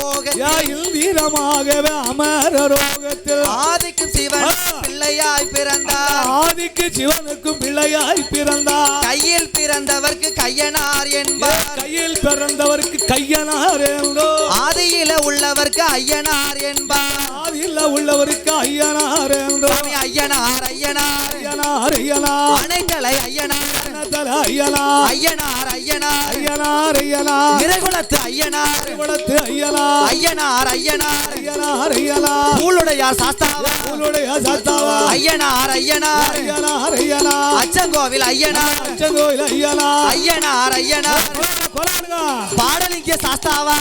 ரோகத்தில் தீரமாகவே அமரரோகத்தில் ஆதிக்கும் சிவன் பிள்ளையாய் பிறந்தார். ஆதிக்கு சிவனுக்கும் பிள்ளையாய் பிறந்தார். கையில் பிறந்தவர்க்கு கையனார் என்பார். கையில் பிறந்தவருக்கு கையனார் ஆதியில உள்ளவர்க்கு ஐயனார் என்பார். உள்ளவருக்கு ஐயனார் என்றோ. சுவாமி ஐயனார் ஐயனார். ஐயனார் ஐயனார். அணைக்கலை ஐயனார். ஐயனார். ஐயனார் ஐயனார். ஐயனார் ஐயனார். நிறகுலத்து ஐயனார். குளத்து ஐயனார். ஐயனார் ஐயனார். ஐயனார் ஐயனார். பூளுடையார் சாஸ்தாவா? உன்னுடைய சத்தாவா ஐயனார் ஐயனார். ஐயனார் ஐயனார். அச்சங்கோவில் ஐயனார். அச்சங்கோயில் ஐயனார். ஐயனார் ஐயனார். பாடலிங்க சாஸ்தாவா?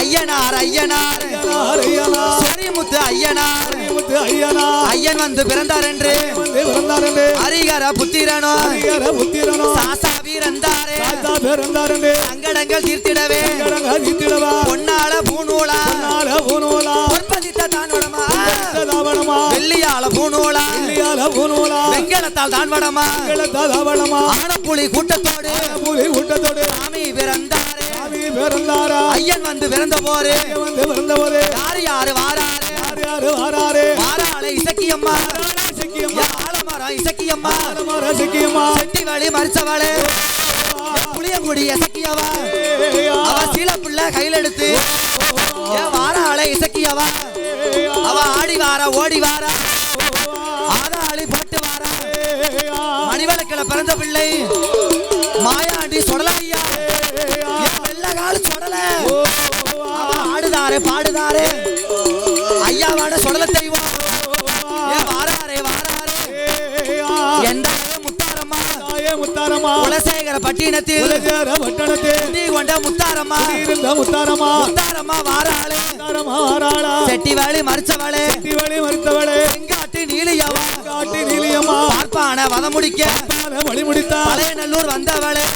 ஐயனார் ஐயனார். சொரிமுத்து ஐயனார். ஐயன் வந்து பிறந்தார் என்று. ஹரிகர புத்திரனோ. சாசா வீரந்தாரே. சங்கடங்கள் தீர்த்திடவே. பொன்னால பூநூலா. பொற்பதித்த தான் வடமா தாவணமா வெள்ளியால பூநூலா வெங்கலத்தால் தான் வடமா ஆனப்புலி கூட்டத்தோடு. புலி ஊட்டத்தோடு சாமி பிறந்தாரே. சாமி பிறந்தாரா? ஐயன் வந்து பிறந்த போரு. வந்து பிறந்தவரே யார் யாரு வாராரு? யார் யாரு வாராரே? வாராளே இசக்கியம்மா. சிக்கியம்மா ஆலமரம் இசக்கியம்மா. மர சிக்கியம்மா செட்டி வழி மறிச்சவளே புளியங்குடி இசக்கியவா. அவ சீல பிள்ளை கையில எடுத்து ஏன் வாராளே இசக்கியவா. அவ ஆடி வாரா ஓடி வாரா ஆதாளி போட்டு வாரா மணிவளக்கில பிறந்த பிள்ளை. மாயாண்டி சொடலையா வெள்ளகால சொடல ஆடுதாரே பாடுதாரே. ஐயாவான சொடல ஏன் வாராரே வாராரே. எந்த முத்தாரம்மா. முத்தாரமா குலசேகர பட்டினத்தில் பட்டணத்தே நீ கொண்ட முத்தாரம்மா. இருந்த முத்தாரமா முத்தாரம்மா வாராளே. முத்தாரமா வாராளா செட்டி வாழி மறிச்சவளே வழி மறுத்தவளே. செங்காட்டு நீலியவா காட்டி நீலியம்மா. பார்ப்பான வதம் முடிக்க. வழி முடித்தா பழைய நல்லூர் வந்தவளே.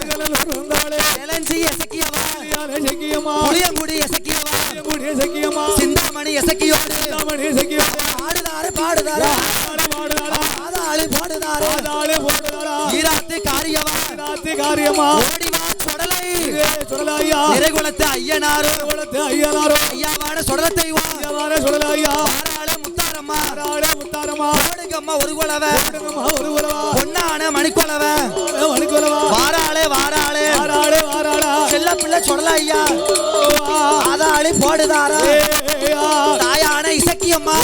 வந்தவளே இளஞ்சி எசக்கியவா சக்கியம்மா புளியங்குடி எசக்கியவா கூடிய சக்கியம்மா சிந்தாமணி எசக்கியோடு மணி சக்கியம்மா பாடுதாரு? பாடுதாரு. ஆதாளி பாடுதாரு? ஆதாளே போடுதாடா ஈராத்து காரியவா ராத்தி காரியமா. ஓடிவா சுடலை. சொல்லலையா நிறைகுலத்து ஐயனாரு. குளத்து ஐயனாரோ. ஐயாவான சுடல தெய்வம் ஐயாவாரே சொல்லலையா வாராளே முத்தாரம்மா. ஆடாளே முத்தாரமா ஓடுங்கம்மா ஒரு குலவ. ஒரு உறவா பொன்னான மணிக்குலவ. மணிக்குலவா. வாராளே வாராளே வாராளே வாராளா. செல்ல சுடல ஐயா. ஆதாளி போடுதாரா. தாயான இசக்கியம்மா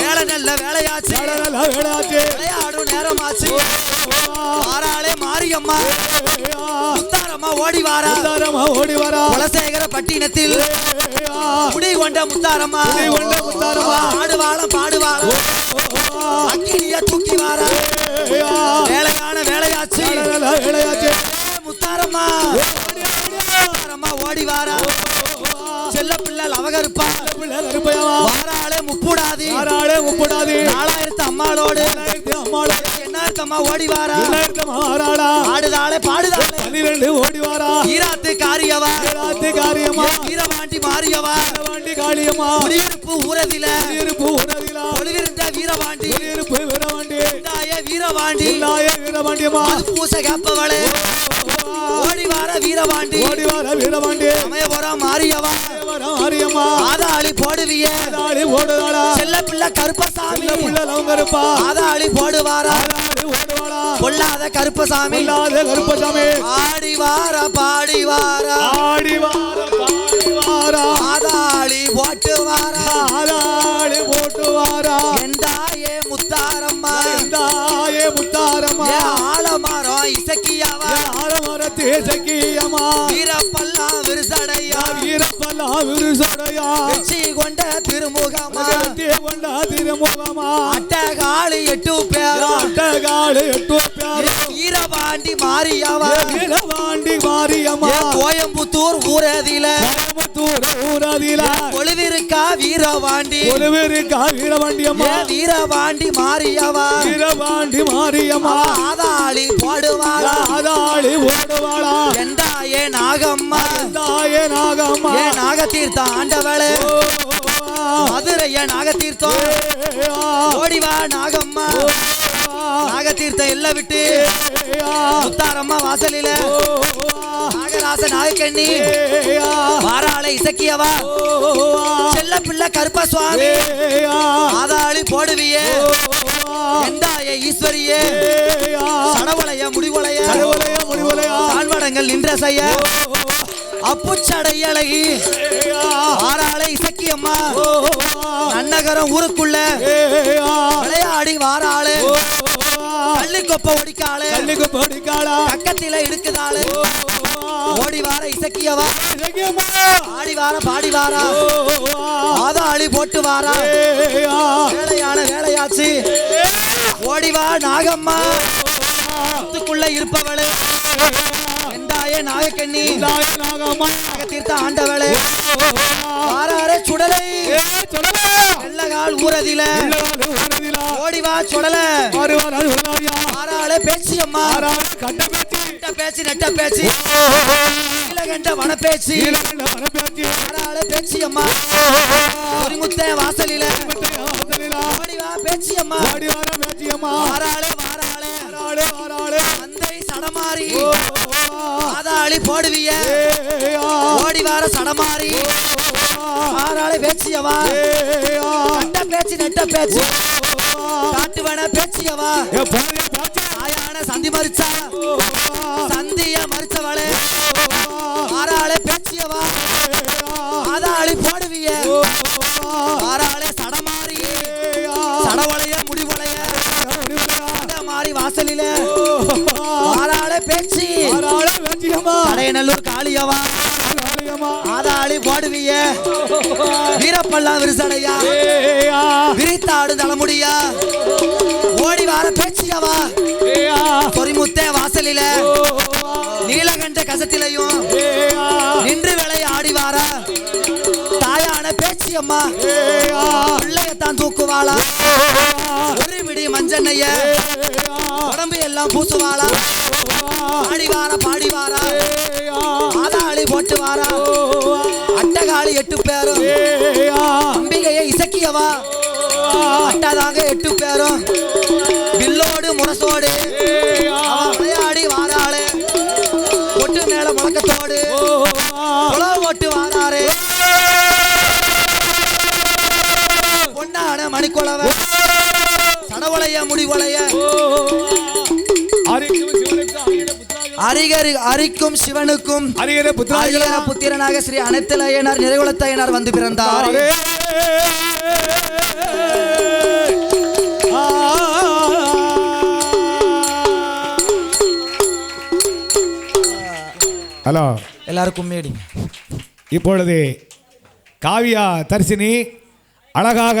வேலை நல்ல வேலையாச்சு வேளாச்சு விளையாடும் நேரமாச்சு. வாராளே மாரியம்மா. முத்தாரம்மா ஓடி வாரா. முத்தாரமா ஓடி வரா. குலசேகர பட்டினத்தில் குடி கொண்ட முத்தாரம்மா. கொண்ட முத்தாரம்மா. ஆடுவாளம் பாடுவாளம். அக்கினிய தூக்கி வாரா. வேலையான வேலையாச்சு வேலையாச்சு முத்தாரம்மா. முத்தாரம்மா ஓடி வாரா. செல்ல பிள்ளை லவகருப்பா கருப்பையாவா வாராளே முப்புடாதி. ஆறாளே முப்படாது. நாலாயிரத்து அம்மாளோடு. அம்மாளா என்னார்த்தம்மா ஓடி வாரா. ஆறாளா ஆடுதாளே பாடுதாளே. பன்னிரெண்டு ஓடி வாரா. ஈராத்து காரியவா. ராத்தி காரியமா வீரவாண்டி மாரியவா? வாண்டி காளியம்மா குடியிருப்பு ஊரதில. இருப்பு உறவிலா ஒளிவிருந்த வீரவாண்டி. இருப்பு வீரவாண்டி. வீரவாண்டி. வீரவாண்டியம்மா. பூச கேப்பவளே. ஓடி வார வீரவாண்டி ஓடி வார வீரவாண்டி சமயபுரம் மாரியவா. மாரியம்மா. ஆதாளி போடுவிய. ஆடாளி ஓடுதாடா செல்ல பிள்ளை கருப்பசாமி. புள்ள லவங்கருப்பா ஆதாளி போடுவாரா. ஓடுவாடா பொல்லாத கருப்பசாமி. இல்லாத கருப்பசாமி. ஆடி வார பாடி வாரா. ஆடி வார பாடி வாரா. ஆதாளி போட்டு வாரா. தேசக்கியம்மா வீரப்பல்லா விரிசடையா. வீரப்பல்லா விருசடையா. வெற்றி கொண்ட திருமுகமா. கட்டிய கொண்டா திருமுகமா. அட்டகாளி எட்டு பேரா. அட்டகாடு எட்டு வீரபாண்டி மாரியாவா வீரவாண்டி மாரியம்மா கோயம்புத்தூர் ஊரதில. கோயம்புத்தூர் ஊரதில. ஒளிவிருக்கா வீரவாண்டி? ஒருவருக்கா வீரவாண்டியம்மா. ஏ வீரபாண்டி மாரியாவா? வீரவாண்டி மாரியம்மா. ஆதாளி போடுவாளா ஆதாளி ஓடுவாளா? எந்தாயே நாகம்மா? தாயே நாகம்மா? ஏ நாகத்தீர்த்த ஆண்டவளே. மதுரைய நாகத்தீர்த்தம் ஓடிவா நாகம்மா. நாகத்தீர்த்தம் எல்ல விட்டு. முத்தாரம்மா வாசலில நாகராச நாகக்கண்ணி வாராளே இசக்கியவா செல்ல பிள்ளை கருப்ப சுவாமி ஆதாளி போடுவியே எந்தாய ஈஸ்வரியே சடவளைய முடிவளைய தாழ்வடங்கள் நின்ற செய்ய அப்புச்சடை அழகி ஆறாளை இசக்கியம்மா நன்னகரம் ஊருக்குள்ள விளையாடி வாராளு பள்ளிக்கொப்ப ஒடிக்காளு. பக்கத்தில இருக்குதாளு. ஓடி வார இசக்கியவா? ஆடி வார பாடி வாரா ஆதாளி போட்டு வாரா வேலையான வேலையாச்சு. ஓடி வா நாகம்மா. வீட்டுக்குள்ள இருப்பவளு. வெந்தாய நாகக்கண்ணி. நாக தீர்த்த ஆண்டவளே. வாராரே சுடலை. வெள்ளகால் ஊரதில ஓடி வா சுடல. வாராளே பேச்சியம்மா நெட்ட பேச்சு நெட்ட பேச்சு. கண்ட வன பேச்சு வாராளே பேச்சியம்மா முத்த வாசலில. ஓடி வா பேச்சியம்மா வாராளே வாராளே தந்தை சடமாரி ஆதாளி போடுவிய. ஓடி வார சடமாரி வாராளே பேச்சியவா பேச்சு? நெட்ட பேச்சு பேச்சியவா? ஆயான சந்தி மறிச்சா சந்திய மறிச்சவளே ஆறாளே பேச்சியவா? ஆதாளி போடுவிய. ஆறாளே சடமாரி சடவளைய முடிவளைய. மாறி வாசலில. ஆறாளே பேச்சு. கடையநல்லூர் காளியவா. ஆதாளி போடுவிய. வீரப்பல்லா விரிசடையா. கசத்திலையும் நின்று விளைய ஆடி வார. தாயான பேச்சியம்மா பிள்ளையத்தான் தூக்குவாளா. ஒரு விடி மஞ்செண்ணைய உடம்பு எல்லாம் பூசுவாளா. பாடி வாரா பாடி வாரா ஆதாளி போட்டு வாரா அட்டகாளி எட்டு பேரும். அம்பிகையை இசக்கியவா. அட்டதாக எட்டு பேரும். வில்லோடு முரசோடு விளையாடி வாராளே. உழவு ஓட்டு வாராரே பொன்னான மணிக்குளவ சடவளைய முடிவளைய. அரிகரி அரிக்கும் சிவனுக்கும் அரியர புத்திர புத்திரனாக ஸ்ரீ அனைத்திலையனார் நிறைகுலத்தையனார் வந்து பிறந்தார். ஹலோ. எல்லாரும் கும்மியடி இப்பொழுது காவியா தரிசினி அழகாக